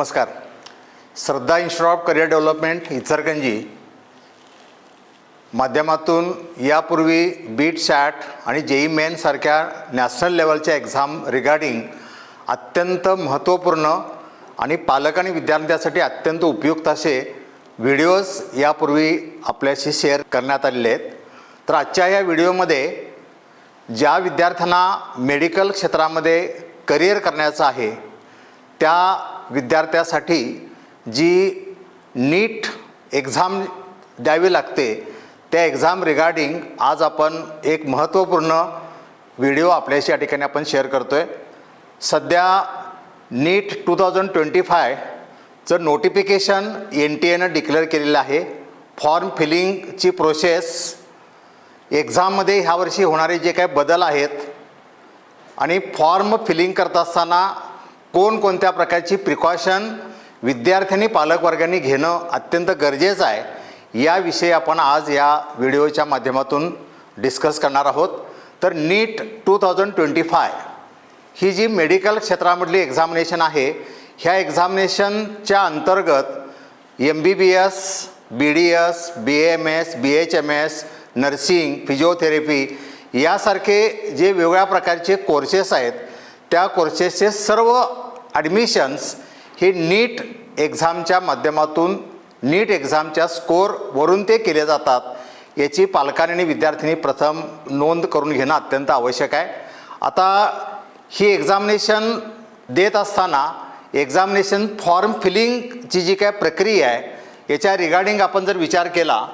नमस्कार. Shraddha institute of career development Ichalkaranji. माध्यमातून यापूर्वी बीट सॅट आणि जेई मेन सारख्या नॅशनल लेवलच्या एक्झाम रिगार्डिंग अत्यंत महत्त्वपूर्ण आणि पालक आणि विद्यार्थ्यांसाठी अत्यंत उपयुक्त असे व्हिडिओज यापूर्वी आपल्याशी शेअर करण्यात आलेले आहेत. तर आजच्या या व्हिडिओमध्ये ज्या विद्यार्थ्यांना मेडिकल क्षेत्रामध्ये करिअर करण्याचं आहे त्या विद्यार्थ्यासाठी जी नीट एक्झाम द्यावी लागते त्या एक्झाम रिगार्डिंग आज आपण एक महत्त्वपूर्ण व्हिडिओ आपल्याशी या ठिकाणी आपण शेअर करतो आहे सध्या नीट टू थाउजंड ट्वेंटी फायचं नोटिफिकेशन एन टी एनं डिक्लेअर केलेलं आहे. फॉर्म फिलिंगची प्रोसेस एक्झाममध्ये ह्या वर्षी होणारे जे काही बदल आहेत आणि फॉर्म फिलिंग करत असताना कोणकोणत्या प्रकारची प्रिकॉशन विद्यार्थ्यांनी पालकवर्गांनी घेणं अत्यंत गरजेचं आहे याविषयी आपण आज या व्हिडिओच्या माध्यमातून डिस्कस करणार आहोत. तर NEET two thousand twenty five ही जी मेडिकल क्षेत्रामधली एक्झामिनेशन आहे ह्या एक्झामिनेशनच्या अंतर्गत M B B S B D S B M S B H M S nursing physiotherapy यासारखे जे वेगवेगळ्या प्रकारचे कोर्सेस आहेत त्या कोर्सेसचे सर्व ॲडमिशन्स हे नीट एक्झामच्या माध्यमातून नीट एक्झामच्या स्कोअरवरून ते केले जातात याची पालकांनी आणि विद्यार्थ्यांनी प्रथम नोंद करून घेणं अत्यंत आवश्यक आहे. आता ही एक्झामिनेशन देत असताना एक्झामिनेशन फॉर्म फिलिंगची जी काय प्रक्रिया आहे याच्या रिगार्डिंग आपण जर विचार केला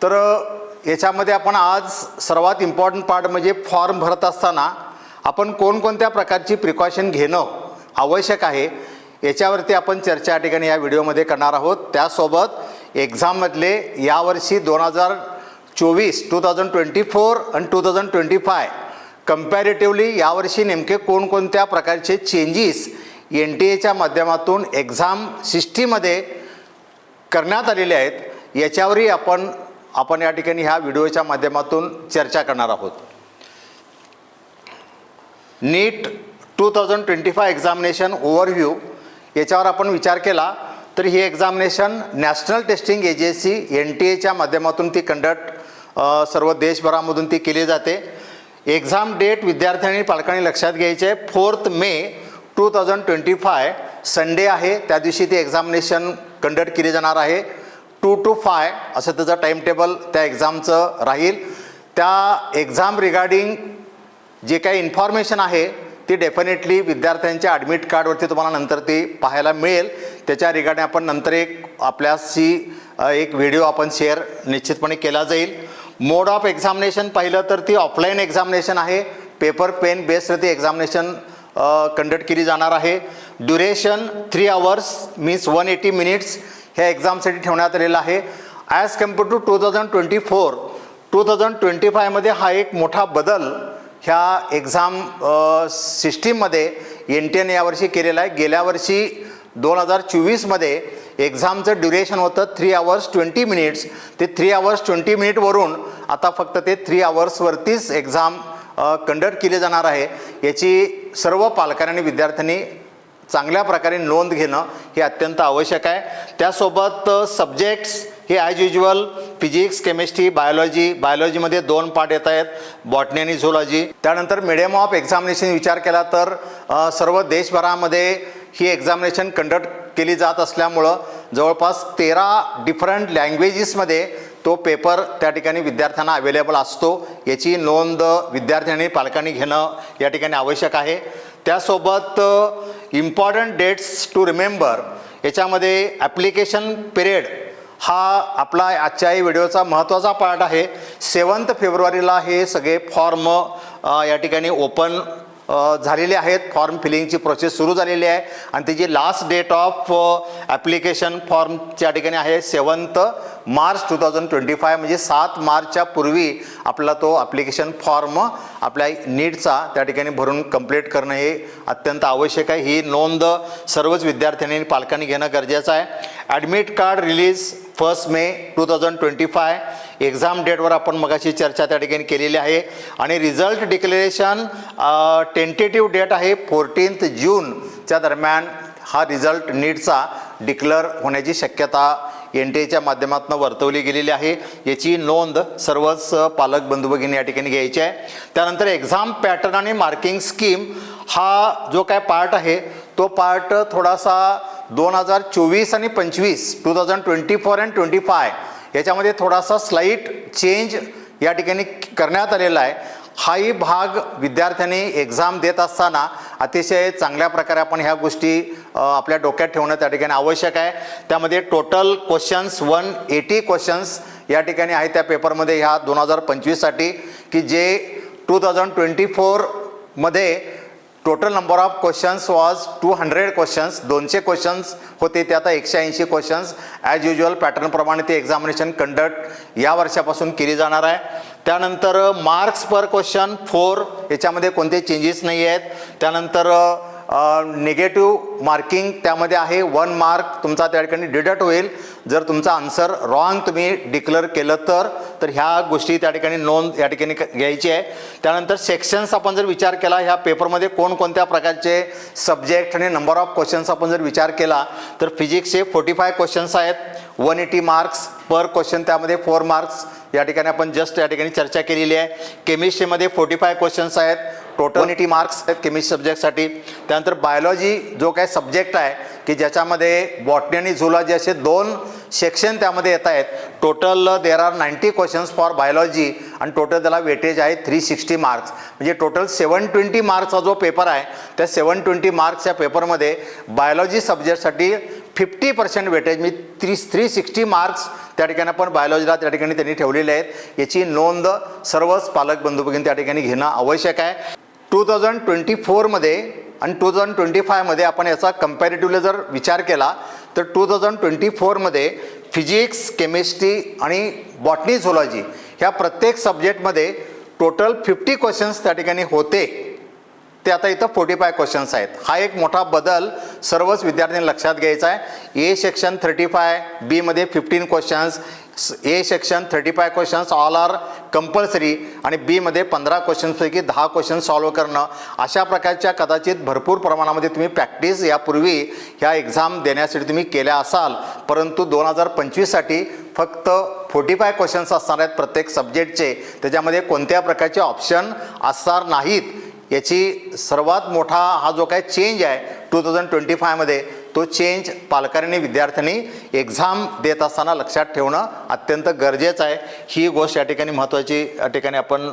तर याच्यामध्ये आपण आज सर्वात इम्पॉर्टंट पार्ट म्हणजे फॉर्म भरत असताना आपण कोणकोणत्या प्रकारची प्रिकॉशन घेणं आवश्यक आहे याच्यावरती आपण चर्चा या ठिकाणी या व्हिडिओमध्ये करणार आहोत. त्यासोबत एक्झाममधले यावर्षी दोन हजार चोवीस टू थाउजंड ट्वेंटी फोर आणि two thousand twenty five comparatively यावर्षी नेमके कोणकोणत्या प्रकारचे चेंजेस एन टी एच्या माध्यमातून एक्झाम सिस्टीमध्ये करण्यात आलेले आहेत याच्यावरही आपण आपण या ठिकाणी ह्या व्हिडिओच्या माध्यमातून चर्चा करणार आहोत. NEET two thousand twenty five examination overview याच्यावर आपण विचार केला तर ही examination national testing agency N T एच्या माध्यमातून ती कंडक्ट सर्व देशभरामधून ती केली जाते. एक्झाम डेट विद्यार्थ्यांनी पालकांनी लक्षात घ्यायचे. आहे fourth May two thousand twenty five Sunday आहे. त्या दिवशी ती एक्झामिनेशन कंडक्ट केली जाणार आहे. टू टू फाय असं त्याचं टाईम टेबल त्या एक्झामचं राहील. त्या एक्झाम रिगार्डिंग जे काही इन्फॉर्मेशन आहे ती डेफिनेटली विद्यार्थ्यांच्या ॲडमिट कार्डवरती तुम्हाला नंतर ती पाहायला मिळेल. त्याच्या रिगार्डिंग आपण नंतर एक आपल्याशी एक व्हिडिओ आपण शेअर निश्चितपणे केला जाईल. मोड ऑफ एक्झामिनेशन पाहिलं तर ती ऑफलाईन एक्झामिनेशन आहे. Paper pen based examination conduct केली जाणार आहे. Duration three hours means one eighty minutes ह्या एक्झामसाठी ठेवण्यात आलेलं आहे. As compare to two thousand twenty four two thousand twenty फायमध्ये हा एक मोठा बदल ह्या एक्झाम सिस्टीममध्ये एन टी एन यावर्षी केलेला आहे. गेल्या वर्षी दोन हजार चोवीसमध्ये एक्झामचं ड्युरेशन होतं थ्री आवर्स ट्वेंटी मिनिट्स ते थ्री आवर्स ट्वेंटी मिनिटवरून आता फक्त ते थ्री आवर्सवरतीच एक्झाम कंडक्ट केली जाणार आहे. याची सर्व पालकांनी आणि विद्यार्थ्यांनी चांगल्या प्रकारे नोंद घेणं हे अत्यंत आवश्यक आहे. त्यासोबत सब्जेक्ट्स हे as usual physics chemistry biology बायोलॉजीमध्ये दोन पार्ट येत आहेत बॉटनी आणि झोलॉजी. त्यानंतर मिडियम ऑफ एक्झामिनेशन विचार केला तर सर्व देशभरामध्ये ही एक्झामिनेशन कंडक्ट केली जात असल्यामुळं जवळपास तेरा डिफरंट लँग्वेजेसमध्ये तो पेपर त्या ठिकाणी विद्यार्थ्यांना अवेलेबल असतो. याची नोंद विद्यार्थ्यांनी पालकांनी घेणं या ठिकाणी आवश्यक आहे. त्यासोबत इम्पॉर्टंट डेट्स टू रिमेंबर याच्यामध्ये ॲप्लिकेशन पिरियड हा आपला आजच्या व्हिडिओचा महत्त्वाचा पार्ट आहे. सेवन्थ फेब्रुवारीला हे सगळे फॉर्म या ठिकाणी ओपन झालेले आहेत. फॉर्म फिलिंगची प्रोसेस सुरू झालेली आहे. आणि त्याची लास्ट डेट ऑफ ॲप्लिकेशन फॉर्मच्या ठिकाणी आहे seventh March two thousand twenty five म्हणजे सात मार्चच्या पूर्वी आपला तो ॲप्लिकेशन फॉर्म आपल्या नीटचा त्या ठिकाणी भरून कंप्लीट करणं हे अत्यंत आवश्यक आहे. ही नोंद सर्वच विद्यार्थ्यांनी पालकांनी घेणं गरजेचं आहे. Admit card release first May two thousand twenty five exam डेटवर आपण मगाशी चर्चा त्या ठिकाणी केलेली आहे. आणि रिझल्ट डिक्लेरेशन टेंटेटिव्ह डेट आहे फोर्टीन्थ जूनच्या दरम्यान हा रिझल्ट नीटचा डिक्लेअर होण्याची शक्यता एन टी एच्या माध्यमातून वर्तवली गेलेली आहे. याची नोंद सर्वच पालक बंधू भगिनी या ठिकाणी घ्यायची आहे. त्यानंतर एक्झाम पॅटर्न आणि मार्किंग स्कीम हा जो काय पार्ट आहे तो पार्ट थोडासा दोन हजार चोवीस आणि पंचवीस two thousand twenty four and twenty five याच्यामध्ये थोडासा स्लाईट चेंज या ठिकाणी करण्यात आलेला आहे. हाही भाग विद्यार्थ्यांनी एक्झाम देत असताना अतिशय चांगल्या प्रकारे आपण ह्या गोष्टी आपल्या डोक्यात ठेवणं त्या ठिकाणी आवश्यक आहे. त्यामध्ये total questions one eighty questions या ठिकाणी आहे त्या पेपरमध्ये ह्या दोन हजार पंचवीससाठी की जे टू थाउजंड ट्वेंटी फोरमध्ये total number of questions was two hundred questions दोनशे क्वेश्चन्स होते ते आता एकशे ऐंशी क्वेश्चन्स ॲज युजल पॅटर्नप्रमाणे ते एक्झामिनेशन कंडक्ट या वर्षापासून केली जाणार आहे. त्यानंतर मार्क्स पर क्वेश्चन फोर याच्यामध्ये कोणते चेंजेस नाही आहेत त्यानंतर निगेटिव्ह मार्किंग त्यामध्ये आहे. वन मार्क तुमचा त्या ठिकाणी डिडक्ट होईल. जर तुमचा आन्सर रॉंग तुम्ही डिक्लेअर केलं तर तर ह्या गोष्टी त्या ठिकाणी नोंद या ठिकाणी क- घ्यायची आहे. त्यानंतर सेक्शन्स आपण जर विचार केला ह्या पेपरमध्ये कोणकोणत्या प्रकारचे सब्जेक्ट आणि नंबर ऑफ क्वेश्चन्स आपण जर विचार केला तर फिजिक्सचे फोर्टी फाय क्वेश्चन्स आहेत. One eighty marks per question त्यामध्ये फोर मार्क्स या ठिकाणी आपण जस्ट या ठिकाणी चर्चा केलेली आहे. केमिस्ट्रीमध्ये फोर्टी फाय क्वेश्चन्स आहेत. टोटल एटी मार्क्स आहेत केमिस्ट्री सब्जेक्टसाठी त्यानंतर बायोलॉजी जो काय सब्जेक्ट आहे की ज्याच्यामध्ये बॉटनी आणि झुलॉजी असे दोन सेक्शन त्यामध्ये येत आहेत. Total there are ninety questions for biology आणि टोटल त्याला वेटेज आहे थ्री सिक्स्टी मार्क्स म्हणजे टोटल सेवन ट्वेंटी मार्क्सचा जो पेपर आहे त्या सेवन ट्वेंटी मार्क्सच्या पेपरमध्ये बायोलॉजी सब्जेक्टसाठी फिफ्टी पर्सेंट वेटेज मी थ्री थ्री सिक्स्टी मार्क्स त्या ठिकाणी आपण बायोलॉजीला त्या ठिकाणी त्यांनी ठेवलेले आहेत. याची नोंद सर्वच पालक बंधू भगिनी त्या ठिकाणी घेणं आवश्यक आहे. टू थाउजंड ट्वेंटी फोरमध्ये आणि टू थाउजंड ट्वेंटी फायमध्ये आपण याचा कम्पॅरेटिव्हली जर विचार केला तर टू थाउजंड ट्वेंटी फोरमध्ये फिजिक्स केमिस्ट्री आणि बॉटनी झोलॉजी ह्या प्रत्येक सब्जेक्टमध्ये टोटल फिफ्टी क्वेश्चन्स त्या ठिकाणी होते. ते आता इथं फोर्टी फाय क्वेश्चन्स आहेत. हा एक मोठा बदल सर्वच विद्यार्थ्यांनी लक्षात घ्यायचा आहे. ए सेक्शन थर्टी फाय बीमध्ये fifteen questions A section thirty five questions all are compulsory आणि बीमध्ये पंधरा क्वेश्चन्सपैकी दहा क्वेश्चन सॉल्व्ह करणं. अशा प्रकारच्या कदाचित भरपूर प्रमाणामध्ये तुम्ही प्रॅक्टिस यापूर्वी ह्या एक्झाम देण्यासाठी तुम्ही केल्या असाल. परंतु दोन हजार पंचवीससाठी फक्त फोर्टी फाय क्वेश्चन्स असणार आहेत प्रत्येक सब्जेक्टचे त्याच्यामध्ये कोणत्या प्रकारचे ऑप्शन असणार नाहीत? याची सर्वात मोठा हा जो काय चेंज आहे टू थाउजंड ट्वेंटी फायमध्ये तो चेंज पालकांनी विद्यार्थ्यांनी एक्झाम देत असताना लक्षात ठेवणं अत्यंत गरजेचं आहे. ही गोष्ट या ठिकाणी महत्त्वाची या ठिकाणी आपण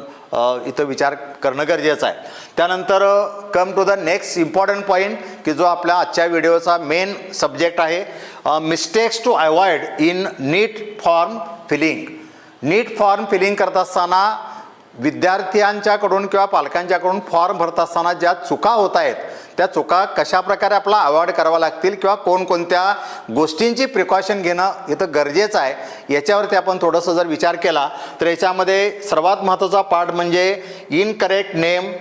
इथं विचार करणं गरजेचं आहे. त्यानंतर come to the next important point की जो आपल्या आजच्या व्हिडिओचा मेन सब्जेक्ट आहे mistakes to avoid in NEET form filling NEET form filling करत असताना विद्यार्थ्यांच्याकडून किंवा पालकांच्याकडून फॉर्म भरत असताना ज्या चुका होत आहेत त्या चुका कशा प्रकारे आपला अवॉइड करावा लागतील किंवा कोणकोणत्या गोष्टींची प्रिकॉशन घेणं इथं गरजेचं आहे याच्यावरती आपण थोडंसं जर विचार केला तर याच्यामध्ये सर्वात महत्त्वाचा पार्ट म्हणजे incorrect name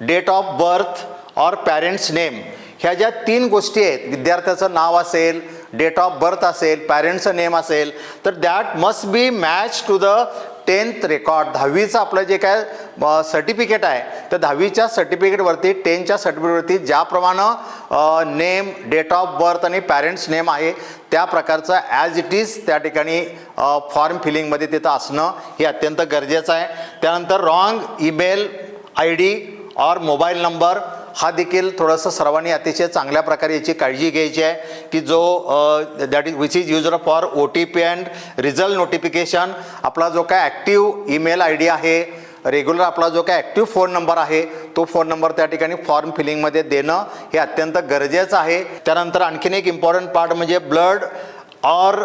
date of birth or parents name ह्या ज्या तीन गोष्टी आहेत विद्यार्थ्याचं नाव असेल डेट ऑफ बर्थ असेल पॅरेंट्सचं नेम असेल तर that must be match to the tenth record दहावीचं आपलं जे काय सर्टिफिकेट आहे तर दहावीच्या सर्टिफिकेटवरती टेनच्या सर्टिफिकेटवरती ज्याप्रमाणे नेम डेट ऑफ बर्थ आणि पॅरेंट्स नेम आहे त्या प्रकारचं ॲज इट इज त्या ठिकाणी फॉर्म फिलिंगमध्ये तिथं असणं हे अत्यंत गरजेचं आहे. त्यानंतर wrong email I D or mobile number हा देखील थोडंसं सर्वांनी अतिशय चांगल्या प्रकारे याची काळजी घ्यायची आहे की जो that is which is user for O T P and result notification आपला जो काय ॲक्टिव्ह ईमेल आय डी आहे रेग्युलर आपला जो काय ॲक्टिव्ह फोन नंबर आहे तो फोन नंबर त्या ठिकाणी फॉर्म फिलिंगमध्ये देणं हे अत्यंत गरजेचं आहे. त्यानंतर आणखीन एक इम्पॉर्टंट पार्ट म्हणजे blurred or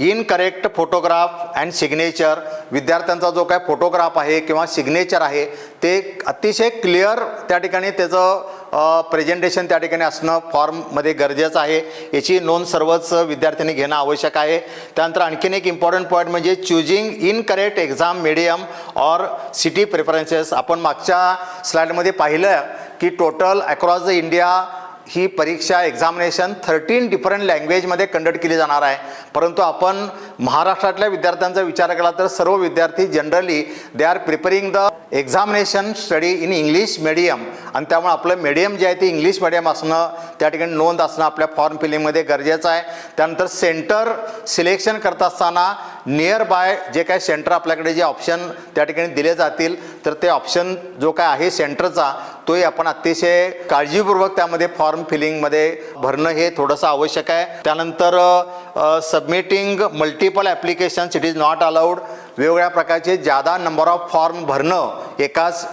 incorrect photograph and signature विद्यार्थ्यांचा जो काय फोटोग्राफ आहे किंवा सिग्नेचर आहे ते अतिशय क्लिअर त्या ठिकाणी त्याचं प्रेझेंटेशन त्या ठिकाणी असणं फॉर्ममध्ये गरजेचं आहे. याची नोंद सर्वच विद्यार्थ्यांनी घेणं आवश्यक आहे. त्यानंतर आणखीन एक इम्पॉर्टंट पॉईंट म्हणजे choosing incorrect exam medium or city preferences आपण मागच्या स्लाईडमध्ये पाहिलं की टोटल अक्रॉस द इंडिया ही परीक्षा एक्झामिनेशन थर्टीन डिफरंट लँग्वेजमध्ये कंडक्ट केली जाणार आहे. परंतु आपण महाराष्ट्रातल्या विद्यार्थ्यांचा विचार केला तर सर्व विद्यार्थी generally they are preparing the examination study in English medium आणि त्यामुळे आपलं मीडियम जे आहे ते इंग्लिश मिडियम असणं त्या ठिकाणी नोंद असणं आपल्या फॉर्म फिलिंगमध्ये गरजेचं आहे. त्यानंतर सेंटर सिलेक्शन करत असताना नियर बाय जे काय सेंटर आपल्याकडे जे ऑप्शन त्या ठिकाणी दिले जातील तर ते ऑप्शन जो काय आहे सेंटरचा तोही आपण अतिशय काळजीपूर्वक त्यामध्ये फॉर्म फिलिंगमध्ये भरणं हे थोडंसं आवश्यक आहे. त्यानंतर submitting multiple applications it is not allowed वेगवेगळ्या प्रकारचे जादा नंबर ऑफ फॉर्म भरणं एकाच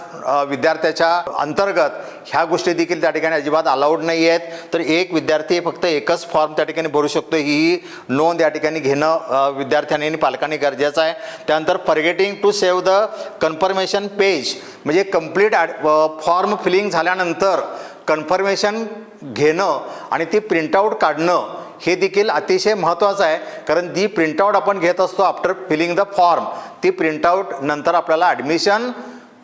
विद्यार्थ्याच्या अंतर्गत ह्या गोष्टी देखील त्या ठिकाणी अजिबात अलाउड नाही आहेत तर एक विद्यार्थी फक्त एकच फॉर्म त्या ठिकाणी भरू शकतो ही नोंद या ठिकाणी घेणं विद्यार्थ्यांनी आणि पालकांनी गरजेचं आहे. त्यानंतर forgetting to save the confirmation page म्हणजे कंप्लीट फॉर्म फिलिंग झाल्यानंतर कन्फर्मेशन घेणं आणि ती प्रिंटआउट काढणं हे देखील अतिशय महत्त्वाचं आहे कारण ती प्रिंटआउट आपण घेत असतो आफ्टर फिलिंग द फॉर्म ती प्रिंटआउट नंतर आपल्याला ॲडमिशन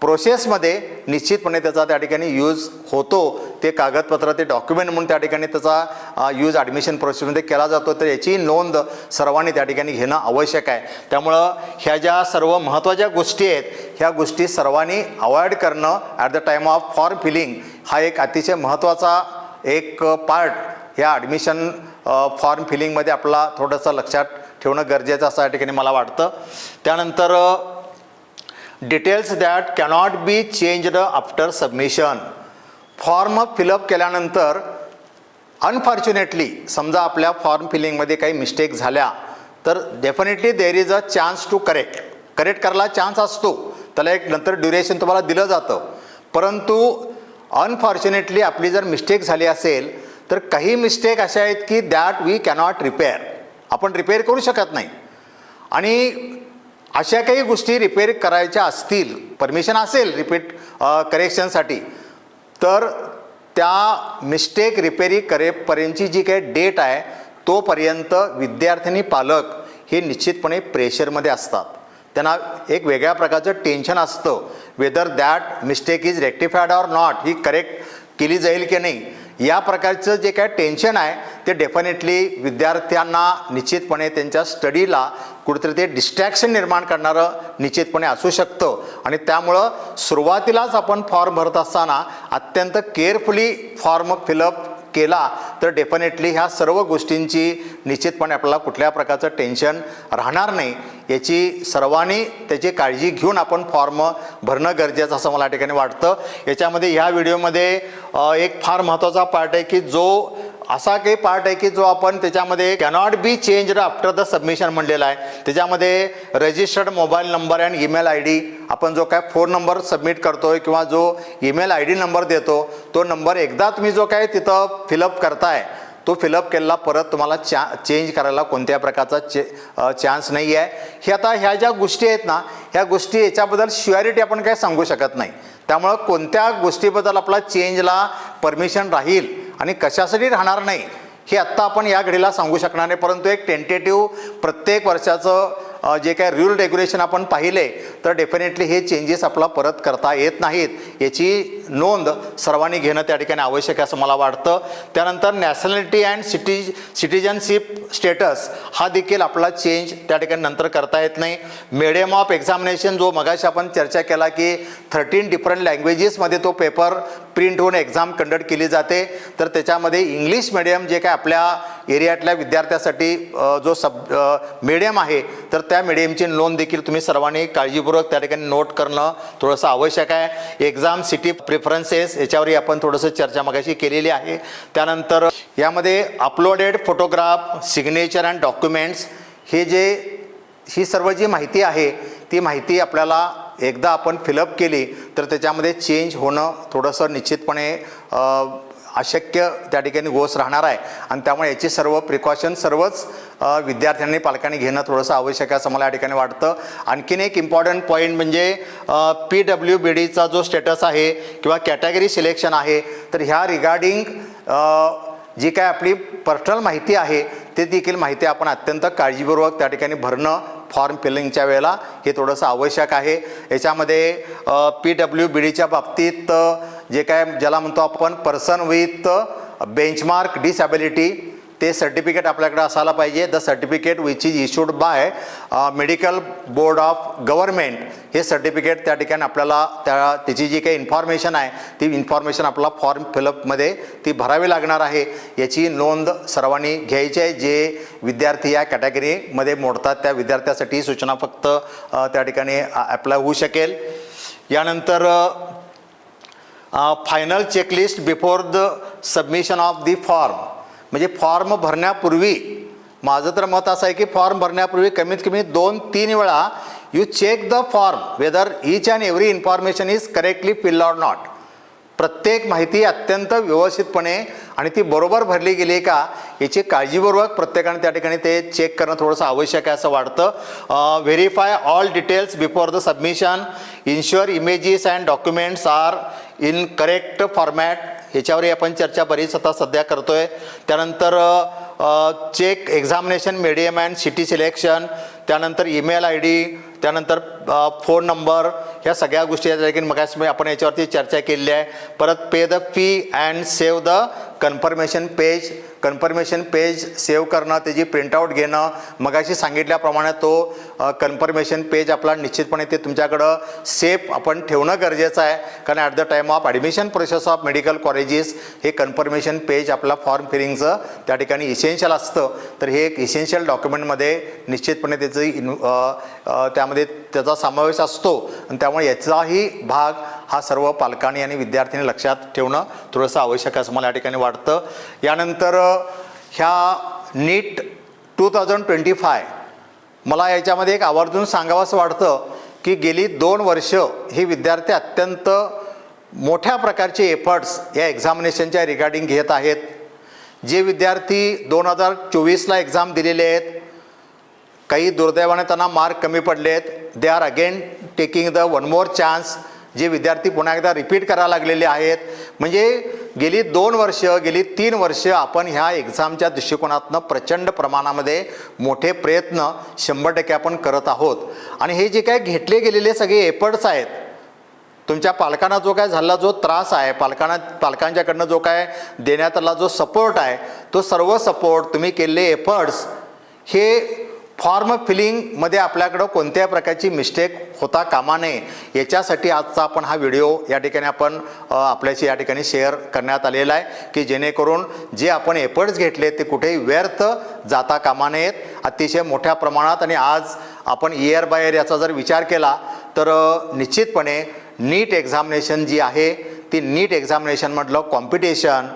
प्रोसेसमध्ये निश्चितपणे त्याचा त्या ठिकाणी यूज होतो. ते कागदपत्र ते डॉक्युमेंट म्हणून त्या ठिकाणी त्याचा यूज ॲडमिशन प्रोसेसमध्ये केला जातो. तर याची नोंद सर्वांनी त्या ठिकाणी घेणं आवश्यक आहे. त्यामुळं ह्या ज्या सर्व महत्त्वाच्या गोष्टी आहेत ह्या गोष्टी सर्वांनी अवॉइड करणं at the time of form filling हा एक अतिशय महत्त्वाचा एक पार्ट ह्या ॲडमिशन फॉर्म फिलिंगमध्ये आपला थोडंसं लक्षात ठेवणं गरजेचं असं या ठिकाणी मला वाटतं. त्यानंतर details that cannot be changed after submission form fill up केल्यानंतर अनफॉर्च्युनेटली समजा आपल्या फॉर्म फिलिंगमध्ये काही मिस्टेक झाल्या तर definitely there is a chance to correct correct करायला चान्स असतो. त्याला एक नंतर ड्युरेशन तुम्हाला दिलं जातं. परंतु अनफॉर्च्युनेटली आपली जर मिस्टेक झाली असेल तर काही मिस्टेक अशा आहेत की दॅट वी कॅनॉट रिपेअर आपण रिपेअर करू शकत नाही. आणि अशा काही गोष्टी रिपेअर करायच्या असतील परमिशन असेल रिपीट करेक्शनसाठी तर त्या मिस्टेक रिपेरी करेपर्यंतची जी काही डेट आहे तोपर्यंत विद्यार्थ्यांनी पालक हे निश्चितपणे प्रेशरमध्ये असतात. त्यांना एक वेगळ्या प्रकारचं टेन्शन असतं whether that mistake is rectified or not he correct केली जाईल की नाही. या प्रकारचं जे काय टेन्शन आहे ते डेफिनेटली विद्यार्थ्यांना निश्चितपणे त्यांच्या स्टडीला कुठेतरी ते डिस्ट्रॅक्शन निर्माण करणारं निश्चितपणे असू शकतं. आणि त्यामुळं सुरुवातीलाच आपण फॉर्म भरत असताना अत्यंत केअरफुली फॉर्म फिलअप केला तर डेफिनेटली ह्या सर्व गोष्टींची निश्चितपणे आपल्याला कुठल्या प्रकारचं टेन्शन राहणार नाही. याची सर्वांनी त्याची काळजी घेऊन आपण फॉर्म भरणं गरजेचं असं मला या ठिकाणी वाटतं. याच्यामध्ये ह्या व्हिडिओमध्ये एक फार महत्त्वाचा पार्ट आहे की जो असा काही पार्ट आहे की जो आपण त्याच्यामध्ये cannot be change after the submission म्हणलेला आहे. त्याच्यामध्ये registered mobile number and email I D आपण जो काय फोन नंबर सबमिट करतोय किंवा जो ईमेल आय डी नंबर देतो तो नंबर एकदा तुम्ही जो काय तिथं फिलअप करताय तो फिलअप केलेला परत तुम्हाला चा चेंज करायला कोणत्या प्रकारचा चे चान्स नाही आहे. हे आता ह्या ज्या गोष्टी आहेत ना ह्या गोष्टी याच्याबद्दल श्युअरिटी आपण काय सांगू शकत नाही. त्यामुळं कोणत्या गोष्टीबद्दल आपला चेंजला परमिशन राहील आणि कशासाठी राहणार नाही हे आत्ता आपण या घडीला सांगू शकणार नाही. परंतु एक टेंटेटिव्ह प्रत्येक वर्षाचं जे काय रूल रेग्युलेशन आपण पाहिले तर डेफिनेटली हे चेंजेस आपला परत करता येत नाहीत. याची नोंद सर्वांनी घेणं त्या ठिकाणी आवश्यक आहे असं मला वाटतं. त्यानंतर nationality and city citizenship status हा देखील आपला चेंज त्या ठिकाणी नंतर करता येत नाही. मेडियम ऑफ एक्झामिनेशन जो मगाशी आपण चर्चा केला की थर्टीन डिफरंट लँग्वेजेसमध्ये तो पेपर प्रिंट होऊन एक्झाम कंडक्ट केली जाते. तर त्याच्यामध्ये इंग्लिश मिडियम जे काय आपल्या एरियातल्या विद्यार्थ्यासाठी जो सब मीडियम आहे तर त्या मीडियमची नोंद देखील तुम्ही सर्वांनी काळजीपूर्वक त्या ठिकाणी नोट करणं थोडंसं आवश्यक आहे. एक्झाम सिटी प्रिफरन्सेस याच्यावरही आपण थोडंसं चर्चा मगाशी केलेली आहे. त्यानंतर यामध्ये uploaded photograph signature and documents हे जे ही सर्व जी माहिती आहे ती माहिती आपल्याला एकदा आपण फिलअप केली तर त्याच्यामध्ये चेंज होणं थोडंसं निश्चितपणे अशक्य त्या ठिकाणी गोष्ट राहणार आहे. आणि त्यामुळे याची सर्व प्रिकॉशन सर्वच विद्यार्थ्यांनी पालकांनी घेणं थोडंसं आवश्यक आहे असं मला या ठिकाणी वाटतं. आणखीन एक इम्पॉर्टंट पॉईंट म्हणजे पी डब्ल्यू बी डीचा जो स्टेटस आहे किंवा कॅटेगरी सिलेक्शन आहे तर ह्या रिगार्डिंग जी काय आपली पर्सनल माहिती आहे ते देखील माहिती आपण अत्यंत काळजीपूर्वक त्या ठिकाणी भरणं फॉर्म फिलिंगच्या वेळेला हे थोडंसं आवश्यक आहे. याच्यामध्ये पी डब्ल्यू बी डीच्या बाबतीत जे काय ज्याला म्हणतो आपण पर्सन विथ बेंचमार्क डिसॅबिलिटी ते सर्टिफिकेट आपल्याकडे असायला पाहिजे. The certificate which is issued by medical board of government हे सर्टिफिकेट त्या ठिकाणी आपल्याला त्या त्याची जी काही इन्फॉर्मेशन आहे ती इन्फॉर्मेशन आपला फॉर्म फिलअपमध्ये ती भरावी लागणार आहे. याची नोंद सर्वांनी घ्यायची आहे. जे विद्यार्थी या कॅटेगरीमध्ये मोडतात त्या विद्यार्थ्यासाठी सूचना फक्त uh, त्या ठिकाणी uh, अप्लाय होऊ शकेल. यानंतर final checklist before the submission of the form म्हणजे फॉर्म भरण्यापूर्वी माझं तर मत असं आहे की फॉर्म भरण्यापूर्वी कमीत कमी दोन तीन वेळा you check the form whether each and every information is correctly fill or not प्रत्येक माहिती अत्यंत व्यवस्थितपणे आणि ती बरोबर भरली गेली आहे का याची काळजीपूर्वक प्रत्येकाने त्या ठिकाणी ते चेक करणं थोडंसं आवश्यक आहे असं वाटतं. Verify all details before the submission ensure images and documents are in correct format याच्यावरही आपण चर्चा बरीच आता सध्या करतोय. त्यानंतर check examination medium and city selection त्यानंतर ईमेल आय डी त्यानंतर फोन नंबर ह्या सगळ्या गोष्टी या ठिकाणी आपण याच्यावरती चर्चा केलेली आहे. परत pay the fee and save the confirmation page confirmation page save करणं त्याची प्रिंटआउट घेणं मगाशी सांगितल्याप्रमाणे तो कन्फर्मेशन पेज आपला निश्चितपणे ते तुमच्याकडं सेफ आपण ठेवणं गरजेचं आहे. कारण at the time of admission process of medical colleges हे कन्फर्मेशन पेज आपला फॉर्म फिलिंगचं त्या ठिकाणी इसेन्शियल असतं. तर हे एक इसेन्शियल डॉक्युमेंटमध्ये निश्चितपणे त्याचं इन त्यामध्ये त्याचा समावेश असतो. आणि त्यामुळे याचाही भाग हा सर्व पालकांनी आणि विद्यार्थ्यांनी लक्षात ठेवणं थोडंसं आवश्यक आहे असं मला या ठिकाणी वाटतं. यानंतर ह्या NEET two thousand twenty five मला याच्यामध्ये एक आवर्जून सांगावंसं वाटतं की गेली दोन वर्ष हे विद्यार्थी अत्यंत मोठ्या प्रकारचे एफर्ट्स या एक्झामिनेशनच्या रिगार्डिंग घेत आहेत. जे विद्यार्थी दोन हजार चोवीसला एक्झाम दिलेले आहेत काही दुर्दैवाने त्यांना मार्क कमी पडले आहेत they are again taking the one more chance जे विद्यार्थी पुन्हा एकदा रिपीट करायला लागलेले आहेत. म्हणजे गेली दोन वर्ष गेली तीन वर्ष आपण ह्या एक्झामच्या दृष्टिकोनातनं प्रचंड प्रमाणामध्ये मोठे प्रयत्न शंभर टक्के आपण करत आहोत. आणि हे जे काय घेतले गेलेले सगळे एफर्ट्स आहेत तुमच्या पालकांना जो काय झालेला जो त्रास आहे पालकांना पालकांच्याकडनं जो काय देण्यात आला जो सपोर्ट आहे तो सर्व सपोर्ट तुम्ही केलेले एफर्ट्स हे फॉर्म फिलिंगमध्ये आपल्याकडं कोणत्याही प्रकारची मिस्टेक होता कामा नये याच्यासाठी आजचा आपण हा व्हिडिओ या ठिकाणी आपण आपल्याशी या ठिकाणी शेअर करण्यात आलेला आहे की जेणेकरून जे आपण एफर्ट्स घेतले ते कुठेही व्यर्थ जाता कामा नयेत. अतिशय मोठ्या प्रमाणात आणि आज आपण इयर बाय इयर याचा जर विचार केला तर निश्चितपणे नीट एक्झामिनेशन जी आहे ती नीट एक्झामिनेशनमधलं कॉम्पिटिशन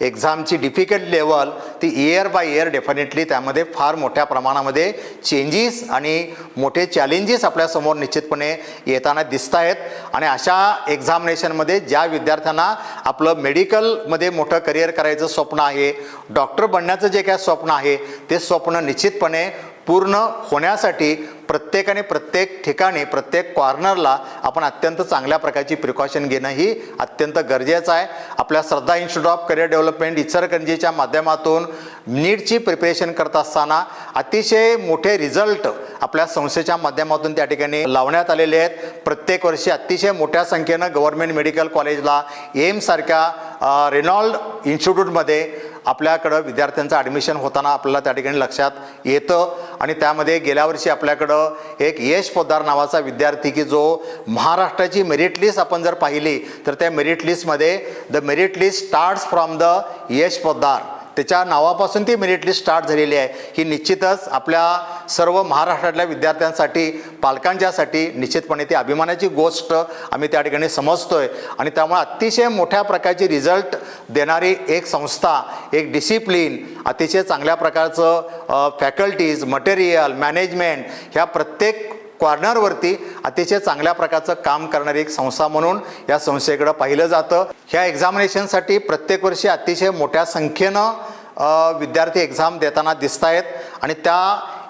एक्झामची डिफिकल्ट लेवल ती इयर बाय इयर डेफिनेटली त्यामध्ये फार मोठ्या प्रमाणामध्ये चेंजेस आणि मोठे चॅलेंजेस आपल्यासमोर निश्चितपणे येताना दिसत आहेत आणि अशा एक्झामिनेशनमध्ये ज्या विद्यार्थ्यांना आपलं मेडिकलमध्ये मोठं करिअर करायचं स्वप्न आहे डॉक्टर बनण्याचं जे काय स्वप्न आहे ते स्वप्न निश्चितपणे पूर्ण होण्यासाठी प्रत्येकाने प्रत्येक ठिकाणी प्रत्येक कॉर्नरला आपण अत्यंत चांगल्या प्रकारची प्रिकॉशन घेणं ही अत्यंत गरजेचं आहे. आपल्या Shraddha institute of career development इचलकरंजीच्या माध्यमातून नीटची प्रिपरेशन करत असताना अतिशय मोठे रिझल्ट आपल्या संस्थेच्या माध्यमातून त्या ठिकाणी लावण्यात आलेले आहेत. प्रत्येक वर्षी अतिशय मोठ्या संख्येनं गव्हर्मेंट मेडिकल कॉलेजला एम्ससारख्या रेनॉल्ड इन्स्टिट्यूटमध्ये आपल्याकडं विद्यार्थ्यांचं ॲडमिशन होताना आपल्याला त्या ठिकाणी लक्षात येतं. आणि त्यामध्ये गेल्या वर्षी आपल्याकडं एक यश पोद्दार नावाचा विद्यार्थी की जो महाराष्ट्राची मेरिट लिस्ट आपण जर पाहिली तर त्या मेरिट लिस्टमध्ये the merit list starts from the Yash Poddar. त्याच्या नावापासून ती मेरिट लिस्ट स्टार्ट झालेली आहे. ही निश्चितच आपल्या सर्व महाराष्ट्रातल्या विद्यार्थ्यांसाठी पालकांच्यासाठी निश्चितपणे ती अभिमानाची गोष्ट आम्ही त्या ठिकाणी समजतो आहे आणि त्यामुळे अतिशय मोठ्या प्रकारची रिझल्ट देणारी एक संस्था एक डिसिप्लिन अतिशय चांगल्या प्रकारचं फॅकल्टीज मटेरियल मॅनेजमेंट ह्या प्रत्येक कॉर्नरवरती अतिशय चांगल्या प्रकारचं काम करणारी एक संस्था म्हणून या संस्थेकडं पाहिलं जातं. ह्या एक्झामिनेशनसाठी प्रत्येक वर्षी अतिशय मोठ्या संख्येनं विद्यार्थी एक्झाम देताना दिसत आहेत आणि त्या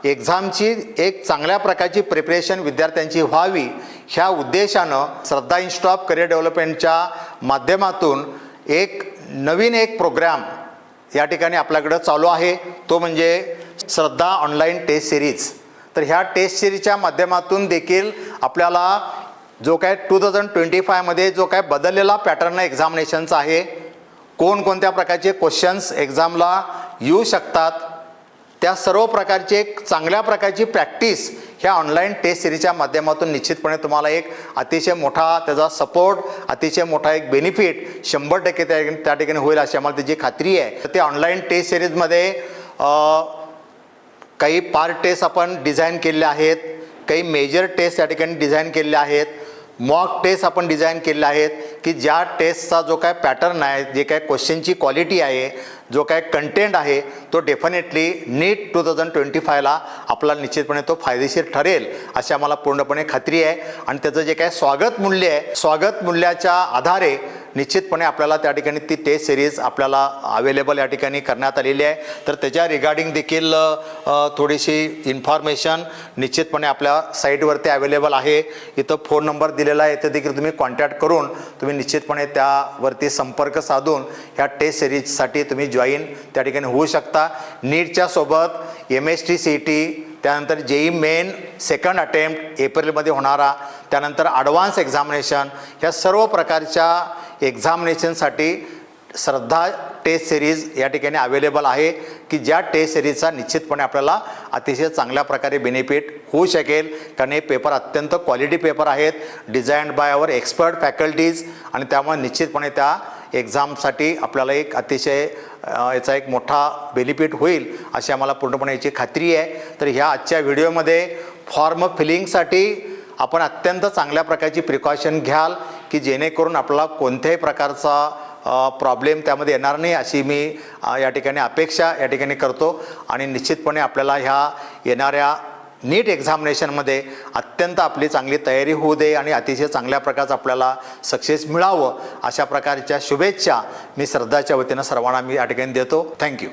एक्झामची एक चांगल्या प्रकारची प्रिपरेशन विद्यार्थ्यांची व्हावी ह्या उद्देशानं श्रद्धा इन्स्टिट्यूट ऑफ करिअर डेव्हलपमेंटच्या माध्यमातून एक नवीन एक प्रोग्राम या ठिकाणी आपल्याकडं चालू आहे. तो म्हणजे श्रद्धा ऑनलाईन टेस्ट सिरीज तर ह्या टेस्ट सिरीजच्या माध्यमातून देखील आपल्याला जो काय टू थाउजंड ट्वेंटी फायमध्ये जो काय बदललेला पॅटर्न एक्झामिनेशनचा आहे कोणकोणत्या प्रकारचे क्वेश्चन्स एक्झामला येऊ शकतात त्या सर्व प्रकारची एक चांगल्या प्रकारची प्रॅक्टिस ह्या ऑनलाईन टेस्ट सिरीजच्या माध्यमातून निश्चितपणे तुम्हाला एक अतिशय मोठा त्याचा सपोर्ट अतिशय मोठा एक बेनिफिट शंभर टक्के त्या त्या ठिकाणी होईल अशी आम्हाला त्याची खात्री आहे. तर ते ऑनलाईन टेस्ट सिरीजमध्ये काही पार्ट टेस्ट आपण डिझाईन केलेले आहेत काही मेजर टेस्ट या ठिकाणी डिझाईन केलेले आहेत मॉक टेस्ट आपण डिझाईन केलेले आहेत की ज्या टेस्टचा जो काय पॅटर्न आहे जे काय क्वेश्चनची क्वालिटी आहे जो काय कंटेंट आहे तो definitely NEET two thousand twenty फायला आपल्याला निश्चितपणे तो फायदेशीर ठरेल अशी आम्हाला पूर्णपणे खात्री आहे. आणि त्याचं जे काय स्वागत मूल्य आहे स्वागत मूल्याच्या आधारे निश्चितपणे आपल्याला त्या ठिकाणी ती टेस्ट सिरीज आपल्याला अवेलेबल या ठिकाणी करण्यात आलेली आहे. तर त्याच्या रिगार्डिंग देखील थोडीशी इन्फॉर्मेशन निश्चितपणे आपल्या साईटवरती अवेलेबल आहे. इथं फोन नंबर दिलेला आहे ते देखील तुम्ही कॉन्टॅक्ट करून तुम्ही निश्चितपणे त्यावरती संपर्क साधून ह्या टेस्ट सिरीजसाठी तुम्ही जॉईन त्या ठिकाणी होऊ शकता. नीटच्या सोबत M S T C T त्यानंतर जेई मेन सेकंड अटेम्प्ट एप्रिलमध्ये होणारा त्यानंतर ॲडव्हान्स एक्झामिनेशन ह्या सर्व प्रकारच्या एक्झामिनेशनसाठी श्रद्धा टेस्ट सिरीज या ठिकाणी अवेलेबल आहे की ज्या टेस्ट सिरीजचा निश्चितपणे आपल्याला अतिशय चांगल्या प्रकारे बेनिफिट होऊ शकेल. कारण हे पेपर अत्यंत क्वालिटी पेपर आहेत designed by our expert faculties आणि त्यामुळे निश्चितपणे त्या एक्झामसाठी आपल्याला एक अतिशय याचा एक मोठा बेनिफिट होईल अशी आम्हाला पूर्णपणे याची खात्री आहे. तर ह्या आजच्या व्हिडिओमध्ये फॉर्म फिलिंगसाठी आपण अत्यंत चांगल्या प्रकारची प्रिकॉशन घ्याल. की जेणेकरून आपला कोणत्याही प्रकारचा प्रॉब्लेम त्यामध्ये येणार नाही अशी मी या ठिकाणी अपेक्षा या ठिकाणी करतो. आणि निश्चितपणे आपल्याला ह्या येणाऱ्या नीट एक्झामिनेशनमध्ये अत्यंत आपली चांगली तयारी होऊ दे आणि अतिशय चांगल्या प्रकारचं आपल्याला सक्सेस मिळावं अशा प्रकारच्या शुभेच्छा मी श्रद्धाच्या वतीनं सर्वांना मी या ठिकाणी देतो. थँक्यू